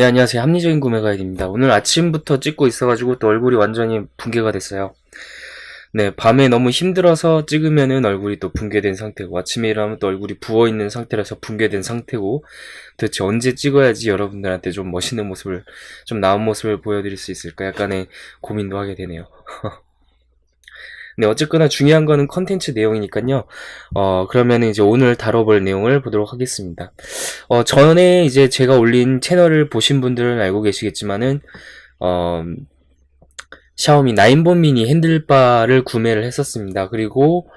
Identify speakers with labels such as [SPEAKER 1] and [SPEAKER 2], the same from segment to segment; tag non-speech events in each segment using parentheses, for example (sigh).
[SPEAKER 1] 네, 안녕하세요. 합리적인 구매 가이드입니다. 오늘 아침부터 찍고 있어가지고 또 얼굴이 완전히 붕괴가 됐어요. 네, 밤에 너무 힘들어서 찍으면은 얼굴이 또 붕괴된 상태고, 아침에 일어나면 또 얼굴이 부어있는 상태라서 붕괴된 상태고, 도대체 언제 찍어야지 여러분들한테 좀 멋있는 모습을, 좀 나은 모습을 보여드릴 수 있을까? 약간의 고민도 하게 되네요. (laughs) 네, 어쨌거나 중요한 거는 컨텐츠 내용이니까요. 어, 그러면 이제 오늘 다뤄볼 내용을 보도록 하겠습니다. 어, 전에 이제 제가 올린 채널을 보신 분들은 알고 계시겠지만은, 어, 샤오미 9번 미니 핸들바를 구매를 했었습니다. 그리고,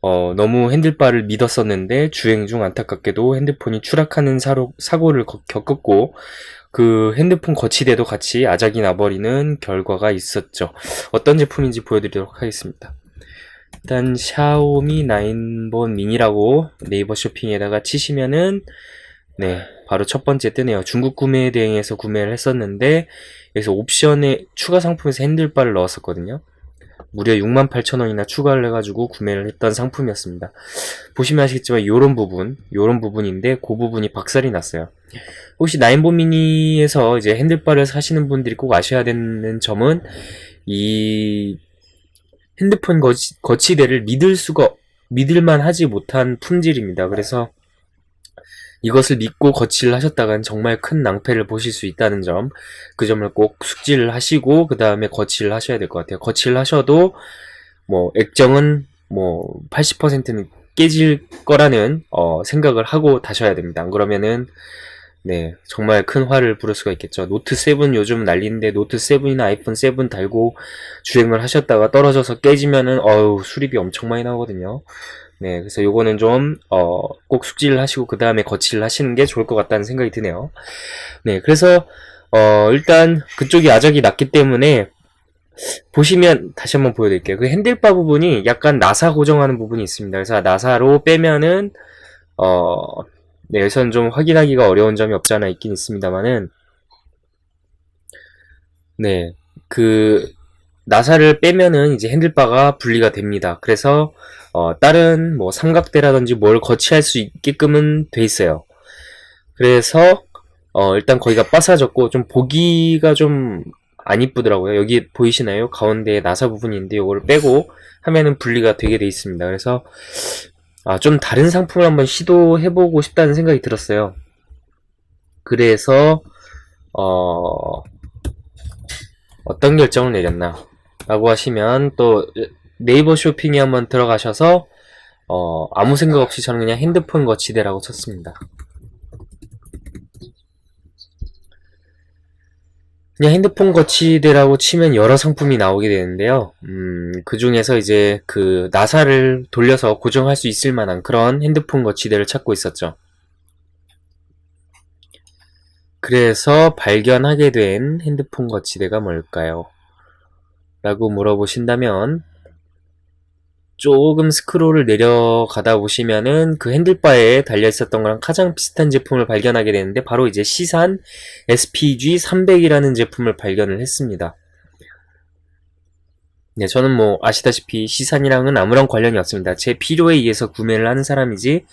[SPEAKER 1] 어, 너무 핸들바를 믿었었는데, 주행 중 안타깝게도 핸드폰이 추락하는 사로, 사고를 거- 겪었고, 그 핸드폰 거치대도 같이 아작이 나버리는 결과가 있었죠. 어떤 제품인지 보여드리도록 하겠습니다. 일단 샤오미 9번 미니라고 네이버 쇼핑에다가 치시면은 네 바로 첫 번째 뜨네요. 중국 구매 대행에서 구매를 했었는데 여기서 옵션에 추가 상품에서 핸들바를 넣었었거든요. 무려 68,000원이나 추가를 해가지고 구매를 했던 상품이었습니다. 보시면 아시겠지만 요런 부분, 요런 부분인데 그 부분이 박살이 났어요. 혹시 나인본 미니에서 이제 핸들바를 사시는 분들이 꼭 아셔야 되는 점은 이 핸드폰 거치, 거치대를 믿을 수가 믿을만 하지 못한 품질입니다. 그래서 이것을 믿고 거치를 하셨다간 정말 큰 낭패를 보실 수 있다는 점, 그 점을 꼭 숙지를 하시고 그 다음에 거치를 하셔야 될 것 같아요. 거치를 하셔도 뭐 액정은 뭐 80%는 깨질 거라는 어, 생각을 하고 다셔야 됩니다. 안 그러면은 네, 정말 큰 화를 부를 수가 있겠죠. 노트 7 요즘 난리인데 노트 7이나 아이폰 7 달고 주행을 하셨다가 떨어져서 깨지면은 어우 수리비 엄청 많이 나오거든요. 네, 그래서 요거는 좀 어, 꼭 숙지를 하시고 그 다음에 거치를 하시는 게 좋을 것 같다는 생각이 드네요. 네, 그래서 어, 일단 그쪽이 아작이 났기 때문에 보시면 다시 한번 보여드릴게요. 그 핸들바 부분이 약간 나사 고정하는 부분이 있습니다. 그래서 나사로 빼면은 어, 네, 여기서는 좀 확인하기가 어려운 점이 없지 않아 있긴 있습니다만은, 네, 그, 나사를 빼면은 이제 핸들바가 분리가 됩니다. 그래서, 어, 다른 뭐 삼각대라든지 뭘 거치할 수 있게끔은 돼 있어요. 그래서, 어, 일단 거기가 빠사졌고, 좀 보기가 좀 안 이쁘더라고요. 여기 보이시나요? 가운데 나사 부분인데 이거를 빼고 하면은 분리가 되게 돼 있습니다. 그래서, 아, 좀 다른 상품을 한번 시도해보고 싶다는 생각이 들었어요. 그래서, 어, 어떤 결정을 내렸나? 라고 하시면 또 네이버 쇼핑에 한번 들어가셔서, 어, 아무 생각 없이 저는 그냥 핸드폰 거치대라고 쳤습니다. 그냥 핸드폰 거치대라고 치면 여러 상품이 나오게 되는데요. 음, 그 중에서 이제 그 나사를 돌려서 고정할 수 있을 만한 그런 핸드폰 거치대를 찾고 있었죠. 그래서 발견하게 된 핸드폰 거치대가 뭘까요? 라고 물어보신다면, 조금 스크롤을 내려가다 보시면은 그 핸들바에 달려 있었던 거랑 가장 비슷한 제품을 발견하게 되는데 바로 이제 시산 SPG 300이라는 제품을 발견을 했습니다. 네, 저는 뭐 아시다시피 시산이랑은 아무런 관련이 없습니다. 제 필요에 의해서 구매를 하는 사람이지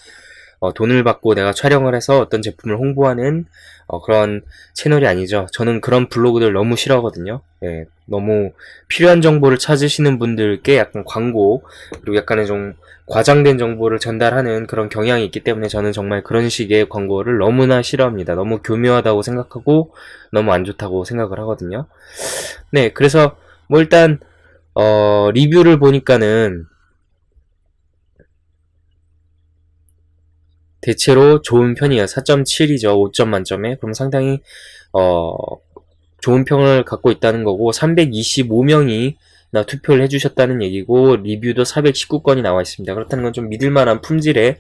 [SPEAKER 1] 어, 돈을 받고 내가 촬영을 해서 어떤 제품을 홍보하는 어, 그런 채널이 아니죠. 저는 그런 블로그들 너무 싫어하거든요. 예, 너무 필요한 정보를 찾으시는 분들께 약간 광고 그리고 약간의 좀 과장된 정보를 전달하는 그런 경향이 있기 때문에 저는 정말 그런 식의 광고를 너무나 싫어합니다. 너무 교묘하다고 생각하고 너무 안 좋다고 생각을 하거든요. 네, 그래서 뭐 일단 어, 리뷰를 보니까는 대체로 좋은 편이에요. 4.7이죠. 5점 만점에. 그럼 상당히, 어, 좋은 평을 갖고 있다는 거고, 325명이 나 투표를 해주셨다는 얘기고, 리뷰도 419건이 나와 있습니다. 그렇다는 건 좀 믿을만한 품질의,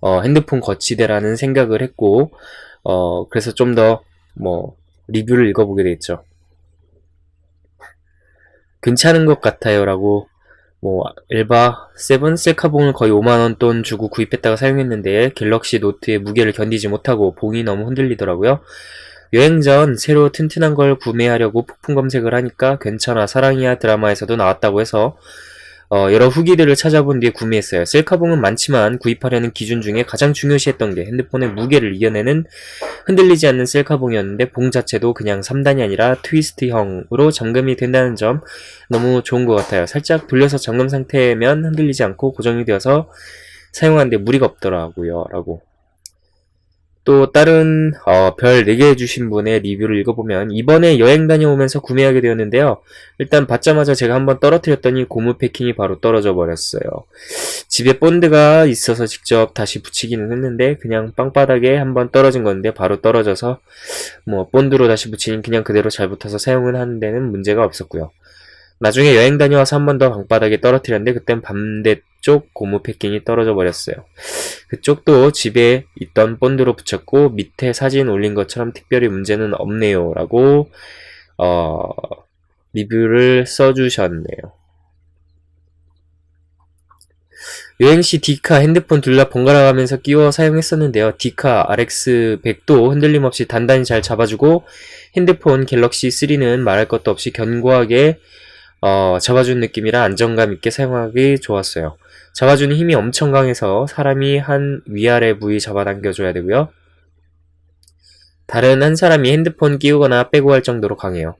[SPEAKER 1] 어, 핸드폰 거치대라는 생각을 했고, 어, 그래서 좀 더, 뭐, 리뷰를 읽어보게 됐죠. 괜찮은 것 같아요. 라고 뭐 엘바 7 셀카봉을 거의 5만원 돈 주고 구입했다가 사용했는데 갤럭시 노트의 무게를 견디지 못하고 봉이 너무 흔들리더라고요. 여행 전 새로 튼튼한 걸 구매하려고 폭풍 검색을 하니까 괜찮아 사랑이야 드라마에서도 나왔다고 해서 어, 여러 후기들을 찾아본 뒤에 구매했어요. 셀카봉은 많지만 구입하려는 기준 중에 가장 중요시했던 게 핸드폰의 무게를 이겨내는 흔들리지 않는 셀카봉이었는데 봉 자체도 그냥 3단이 아니라 트위스트형으로 잠금이 된다는 점 너무 좋은 것 같아요. 살짝 돌려서 잠금 상태면 흔들리지 않고 고정이 되어서 사용하는데 무리가 없더라고요. 라고. 또 다른 어, 별 4개 해주신 분의 리뷰를 읽어보면 이번에 여행 다녀오면서 구매하게 되었는데요. 일단 받자마자 제가 한번 떨어뜨렸더니 고무 패킹이 바로 떨어져 버렸어요. 집에 본드가 있어서 직접 다시 붙이기는 했는데 그냥 빵바닥에 한번 떨어진 건데 바로 떨어져서 뭐 본드로 다시 붙이니 그냥 그대로 잘 붙어서 사용은 하는 데는 문제가 없었고요. 나중에 여행 다녀와서 한 번 더 방바닥에 떨어뜨렸는데 그땐 반대 쪽 고무 패킹이 떨어져 버렸어요. 그쪽도 집에 있던 본드로 붙였고 밑에 사진 올린 것처럼 특별히 문제는 없네요. 라고 어, 리뷰를 써주셨네요. 여행시 디카 핸드폰 둘 다 번갈아 가면서 끼워 사용했었는데요. 디카 RX100도 흔들림 없이 단단히 잘 잡아주고 핸드폰 갤럭시 3는 말할 것도 없이 견고하게 어, 잡아준 느낌이라 안정감 있게 사용하기 좋았어요. 잡아주는 힘이 엄청 강해서 사람이 한 위아래 부위 잡아당겨줘야 되고요. 다른 한 사람이 핸드폰 끼우거나 빼고 할 정도로 강해요.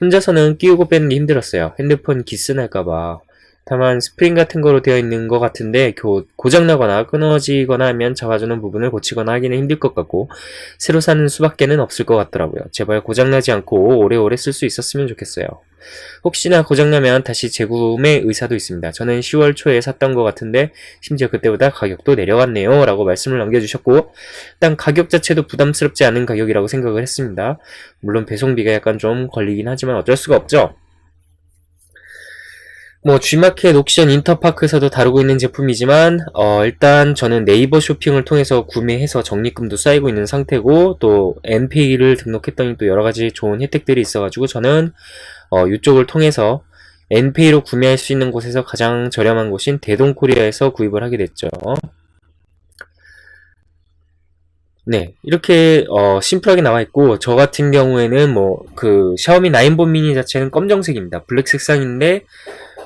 [SPEAKER 1] 혼자서는 끼우고 빼는 게 힘들었어요. 핸드폰 기스날까봐. 다만 스프링 같은 거로 되어 있는 것 같은데 고, 고장나거나 끊어지거나 하면 잡아주는 부분을 고치거나 하기는 힘들 것 같고 새로 사는 수밖에는 없을 것 같더라고요. 제발 고장나지 않고 오래오래 쓸 수 있었으면 좋겠어요. 혹시나 고장나면 다시 재구매 의사도 있습니다. 저는 10월 초에 샀던 것 같은데 심지어 그때보다 가격도 내려갔네요. 라고 말씀을 남겨주셨고 일단 가격 자체도 부담스럽지 않은 가격이라고 생각을 했습니다. 물론 배송비가 약간 좀 걸리긴 하지만 어쩔 수가 없죠. 뭐 G마켓 옥션 인터파크에서도 다루고 있는 제품이지만 어, 일단 저는 네이버 쇼핑을 통해서 구매해서 적립금도 쌓이고 있는 상태고 또 NP를 등록했더니 또 여러 가지 좋은 혜택들이 있어가지고 저는 어, 이쪽을 통해서 NP로 구매할 수 있는 곳에서 가장 저렴한 곳인 대동코리아에서 구입을 하게 됐죠. 네, 이렇게 어, 심플하게 나와 있고 저 같은 경우에는 뭐 그 샤오미 9본 미니 자체는 검정색입니다. 블랙 색상인데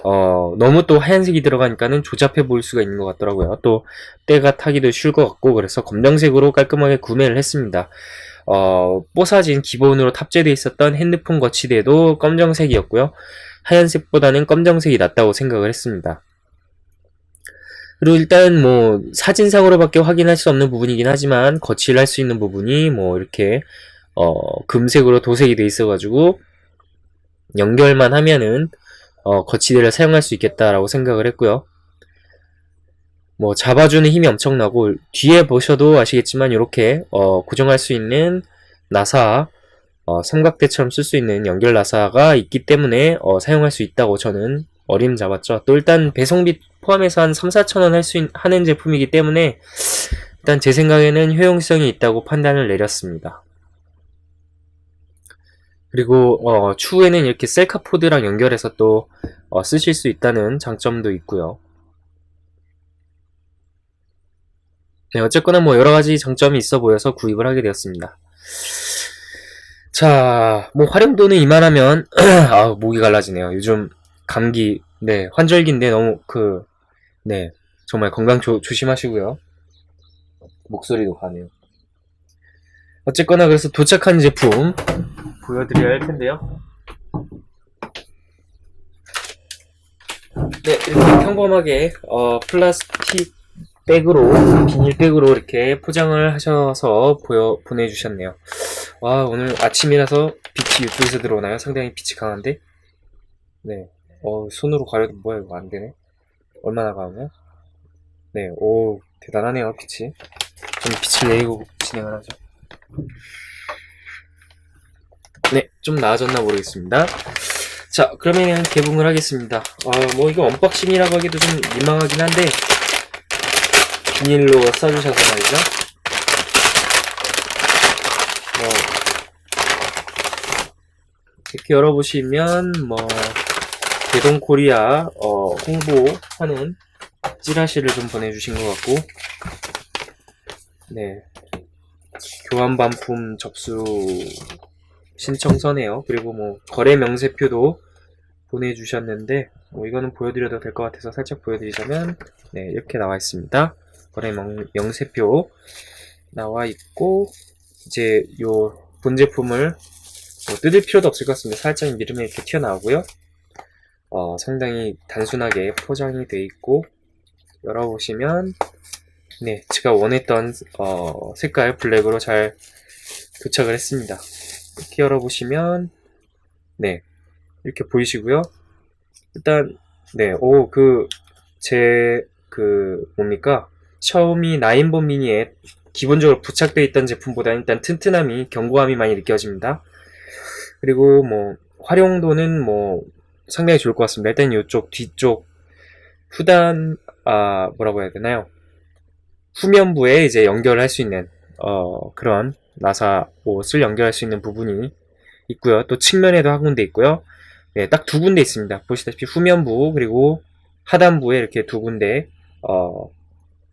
[SPEAKER 1] 어, 너무 또 하얀색이 들어가니까는 조잡해 보일 수가 있는 것 같더라고요. 또 때가 타기도 쉬울 것 같고 그래서 검정색으로 깔끔하게 구매를 했습니다. 어, 뽀사진 기본으로 탑재되어 있었던 핸드폰 거치대도 검정색이었고요. 하얀색보다는 검정색이 낫다고 생각을 했습니다. 그리고 일단 뭐 사진상으로밖에 확인할 수 없는 부분이긴 하지만 거치를 할 수 있는 부분이 뭐 이렇게 어, 금색으로 도색이 돼 있어가지고 연결만 하면은 어, 거치대를 사용할 수 있겠다라고 생각을 했고요. 뭐 잡아주는 힘이 엄청나고 뒤에 보셔도 아시겠지만 이렇게 어, 고정할 수 있는 나사 어, 삼각대처럼 쓸 수 있는 연결 나사가 있기 때문에 어, 사용할 수 있다고 저는 어림 잡았죠. 또 일단 배송비 포함해서 한 3, 4천 원 할 수 하는 제품이기 때문에 일단 제 생각에는 효용성이 있다고 판단을 내렸습니다. 그리고 어, 추후에는 이렇게 셀카 포드랑 연결해서 또 어, 쓰실 수 있다는 장점도 있고요. 네, 어쨌거나 뭐 여러 가지 장점이 있어 보여서 구입을 하게 되었습니다. 자, 뭐 활용도는 이만하면 (clears throat) 아, 목이 갈라지네요. 요즘 감기, 네, 환절기인데 너무 그, 네, 정말 건강 조, 조심하시고요. 목소리도 가네요. 어쨌거나 그래서 도착한 제품 보여드려야 할 텐데요. 네, 이렇게 평범하게 어, 플라스틱 백으로 비닐백으로 이렇게 포장을 하셔서 보여 보내주셨네요. 와 오늘 아침이라서 빛이 이쪽에서 들어오나요? 상당히 빛이 강한데. 네, 어 손으로 가려도 뭐야 이거 안 되네. 얼마나 강하냐? 네, 오 대단하네요 빛이. 좀 빛을 내리고 진행을 하죠. 네, 좀 나아졌나 모르겠습니다. 자, 그러면 개봉을 하겠습니다. 아, 뭐 이거 언박싱이라고 하기도 좀 민망하긴 한데 비닐로 써주셔서 말이죠. 뭐 이렇게 열어보시면 뭐 대동코리아 어, 홍보하는 찌라시를 좀 보내주신 것 같고 네 교환 반품 접수 신청서네요. 그리고 뭐 거래 명세표도 보내주셨는데 뭐 이거는 보여드려도 될 것 같아서 살짝 보여드리자면 네 이렇게 나와 있습니다. 거래 명, 명세표 나와 있고 이제 요 본 제품을 뭐 뜯을 필요도 없을 것 같습니다. 살짝 이름이 이렇게 튀어나오고요. 어, 상당히 단순하게 포장이 되어 있고 열어보시면 네 제가 원했던 어, 색깔 블랙으로 잘 도착을 했습니다. 이렇게 열어보시면 네 이렇게 보이시고요. 일단 네, 오그 제그 뭡니까 샤오미 9번 미니에 기본적으로 부착되어 있던 제품보다 일단 튼튼함이 견고함이 많이 느껴집니다. 그리고 뭐 활용도는 뭐 상당히 좋을 것 같습니다. 일단 이쪽 뒤쪽 후단 아 뭐라고 해야 되나요? 후면부에 이제 연결할 수 있는 어 그런 나사 옷을 연결할 수 있는 부분이 있고요. 또 측면에도 한 군데 있고요. 네, 딱 두 군데 있습니다. 보시다시피 후면부 그리고 하단부에 이렇게 두 군데 어,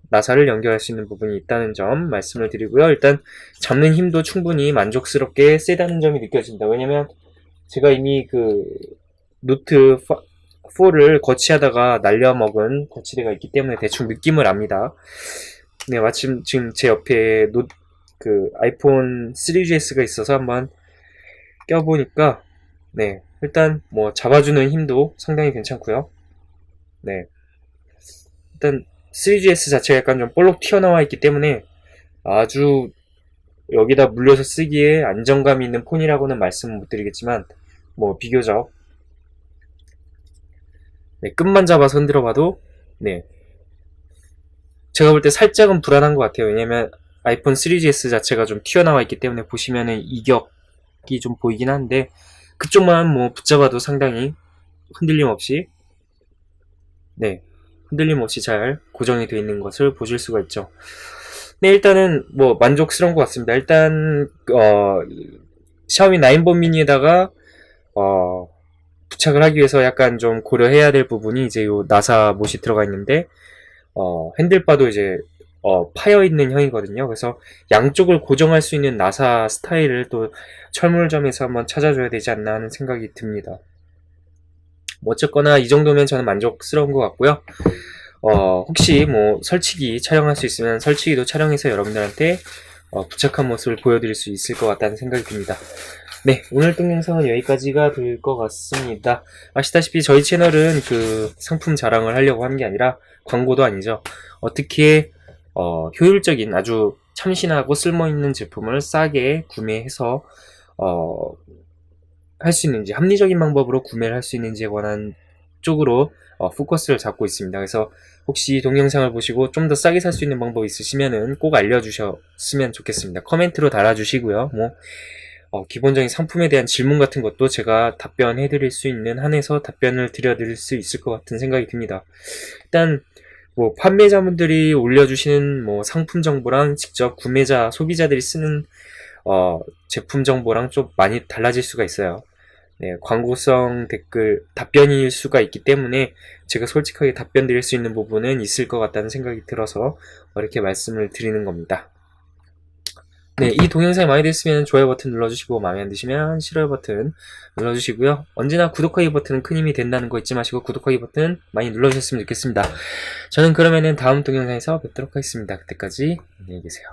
[SPEAKER 1] 나사를 연결할 수 있는 부분이 있다는 점 말씀을 드리고요. 일단 잡는 힘도 충분히 만족스럽게 세다는 점이 느껴집니다. 왜냐면 제가 이미 그 노트 4를 거치하다가 날려먹은 거치대가 있기 때문에 대충 느낌을 압니다. 네, 마침 지금 제 옆에 노, 그 아이폰 3GS가 있어서 한번 껴보니까 네, 일단 뭐 잡아주는 힘도 상당히 괜찮고요. 네. 일단 3GS 자체가 약간 좀 볼록 튀어나와 있기 때문에 아주 여기다 물려서 쓰기에 안정감 있는 폰이라고는 말씀 못 드리겠지만 뭐 비교적 네, 끝만 잡아서 흔들어 봐도 네. 제가 볼 때 살짝은 불안한 것 같아요. 왜냐면 아이폰 3GS 자체가 좀 튀어나와 있기 때문에 보시면은 이격이 좀 보이긴 한데 그쪽만 뭐 붙잡아도 상당히 흔들림 없이 네 흔들림 없이 잘 고정이 되어 있는 것을 보실 수가 있죠. 네 일단은 뭐 만족스러운 것 같습니다. 일단 어 샤오미 9번 미니에다가 어 부착을 하기 위해서 약간 좀 고려해야 될 부분이 이제 요 나사 못이 들어가 있는데 어 핸들바도 이제 어, 파여 있는 형이거든요. 그래서 양쪽을 고정할 수 있는 나사 스타일을 또 철물점에서 한번 찾아줘야 되지 않나 하는 생각이 듭니다. 뭐 어쨌거나 이 정도면 저는 만족스러운 것 같고요. 어, 혹시 뭐 설치기 촬영할 수 있으면 설치기도 촬영해서 여러분들한테 어, 부착한 모습을 보여드릴 수 있을 것 같다는 생각이 듭니다. 네, 오늘 동영상은 여기까지가 될 것 같습니다. 아시다시피 저희 채널은 그 상품 자랑을 하려고 하는 게 아니라 광고도 아니죠. 어떻게 어, 효율적인 아주 참신하고 쓸모있는 제품을 싸게 구매해서 어, 할 수 있는지 합리적인 방법으로 구매를 할 수 있는지에 관한 쪽으로 어, 포커스를 잡고 있습니다. 그래서 혹시 동영상을 보시고 좀 더 싸게 살 수 있는 방법 있으시면은 꼭 알려주셨으면 좋겠습니다. 코멘트로 달아주시고요. 뭐 어, 기본적인 상품에 대한 질문 같은 것도 제가 답변해 드릴 수 있는 한에서 답변을 드려 드릴 수 있을 것 같은 생각이 듭니다. 일단 뭐 판매자분들이 올려주시는 뭐 상품 정보랑 직접 구매자 소비자들이 쓰는 어, 제품 정보랑 좀 많이 달라질 수가 있어요. 네, 광고성 댓글 답변일 수가 있기 때문에 제가 솔직하게 답변 드릴 수 있는 부분은 있을 것 같다는 생각이 들어서 이렇게 말씀을 드리는 겁니다. 네, 이 동영상이 마음에 드시면 좋아요 버튼 눌러주시고 마음에 안 드시면 싫어요 버튼 눌러주시고요. 언제나 구독하기 버튼은 큰 힘이 된다는 거 잊지 마시고 구독하기 버튼 많이 눌러주셨으면 좋겠습니다. 저는 그러면은 다음 동영상에서 뵙도록 하겠습니다. 그때까지 안녕히 계세요.